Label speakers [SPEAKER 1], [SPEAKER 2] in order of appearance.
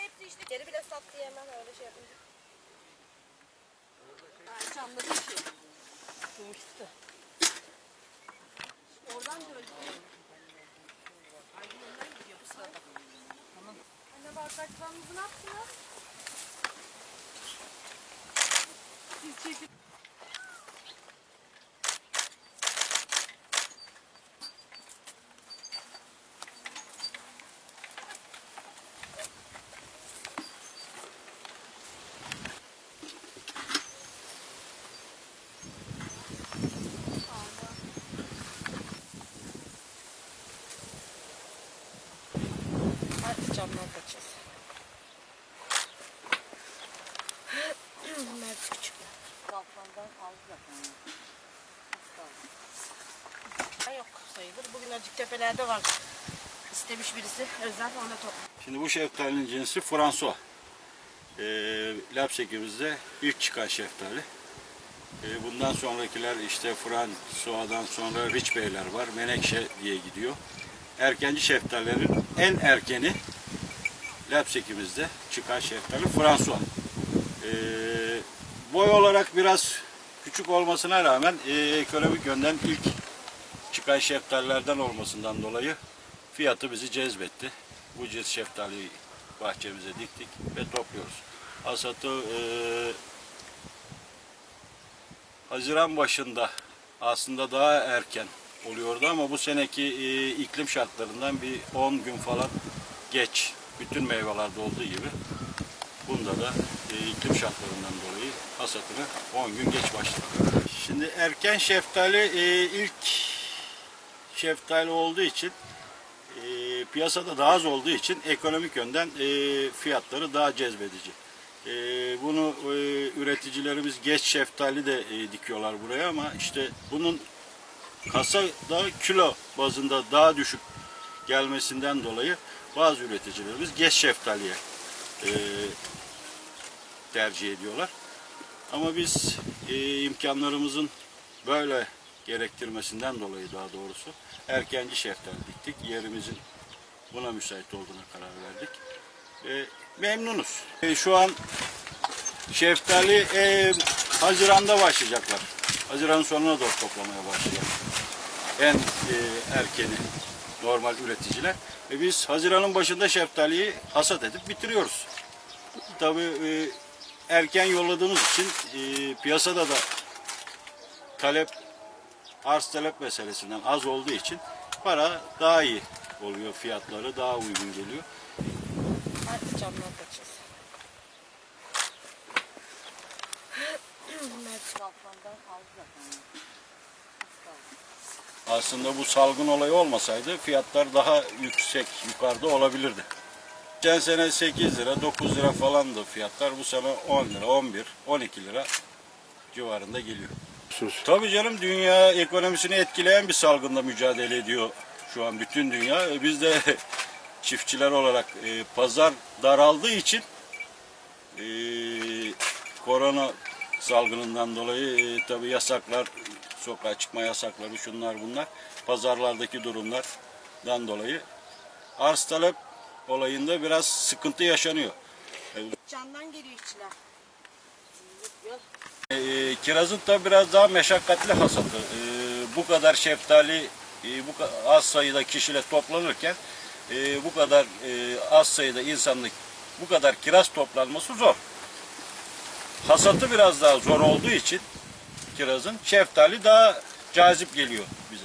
[SPEAKER 1] hepsi işte geri bile sat diyemem öyle şey yapınca.
[SPEAKER 2] Ha, camda bir şey. Sonuçta. Oradan da öyle. Ay yönden gidiyor bu sırada. Tamam. Anne bardaklarımızı ne yaptınız? Siz çekin.
[SPEAKER 1] Camdan kaçacağız. Bunlar küçük.
[SPEAKER 2] Balkondan aldı zaten.
[SPEAKER 1] Ha, Yok sayılır. Bugün azıcık tepelerde var. İstemiş birisi. Özel onda toplu.
[SPEAKER 3] Şimdi bu şeftalinin cinsi François. Ee, Lapsekimizde ilk çıkan şeftali. Ee, bundan sonrakiler işte François'dan sonra Rich Beyler var. Menekşe diye gidiyor. Erkenci şeftalilerin en erkeni Lapsekimizde çıkan şeftali François. Ee, boy olarak biraz küçük olmasına rağmen e, ekonomik yönden ilk çıkan şeftalilerden olmasından dolayı fiyatı bizi cezbetti. Bu cins şeftaliyi bahçemize diktik ve topluyoruz. Hasatı e, Haziran başında aslında daha erken oluyordu ama bu seneki e, iklim şartlarından bir 10 gün falan geç bütün meyvelerde olduğu gibi bunda da e, iklim şartlarından dolayı hasatını 10 gün geç başladı. Şimdi erken şeftali e, ilk şeftali olduğu için e, piyasada daha az olduğu için ekonomik yönden e, fiyatları daha cezbedici. E, bunu e, üreticilerimiz geç şeftali de e, dikiyorlar buraya ama işte bunun kasada kilo bazında daha düşük gelmesinden dolayı bazı üreticilerimiz geç şeftaliye e, tercih ediyorlar. Ama biz e, imkanlarımızın böyle gerektirmesinden dolayı daha doğrusu erkenci şeftali diktik. Yerimizin buna müsait olduğuna karar verdik. E, memnunuz. E, şu an şeftali e, Haziran'da başlayacaklar. Haziran'ın sonuna doğru toplamaya başlayacaklar. En e, erkeni normal üreticiler. Ve biz Haziran'ın başında şeftaliyi hasat edip bitiriyoruz. Tabii e, erken yolladığımız için e, piyasada da talep arz talep meselesinden az olduğu için para daha iyi oluyor. Fiyatları daha uygun geliyor.
[SPEAKER 1] Hadi camdan kaçacağız.
[SPEAKER 3] Aslında bu salgın olayı olmasaydı fiyatlar daha yüksek, yukarıda olabilirdi. Geçen sene 8 lira, 9 lira falandı fiyatlar. Bu sene 10 lira, 11, 12 lira civarında geliyor. Tabii canım dünya ekonomisini etkileyen bir salgınla mücadele ediyor şu an bütün dünya. E, Biz de çiftçiler olarak e, pazar daraldığı için e, korona salgınından dolayı e, tabii yasaklar, sokağa çıkma yasakları şunlar bunlar, pazarlardaki durumlardan dolayı arz talep olayında biraz sıkıntı yaşanıyor.
[SPEAKER 1] Candan geliyor işçiler.
[SPEAKER 3] E, kirazın tabi biraz daha meşakkatli hasatı. E, bu kadar şeftali e, bu az sayıda kişiyle toplanırken e, bu kadar e, az sayıda insanlık bu kadar kiraz toplanması zor. Hasatı biraz daha zor olduğu için kirazın şeftali daha cazip geliyor bize.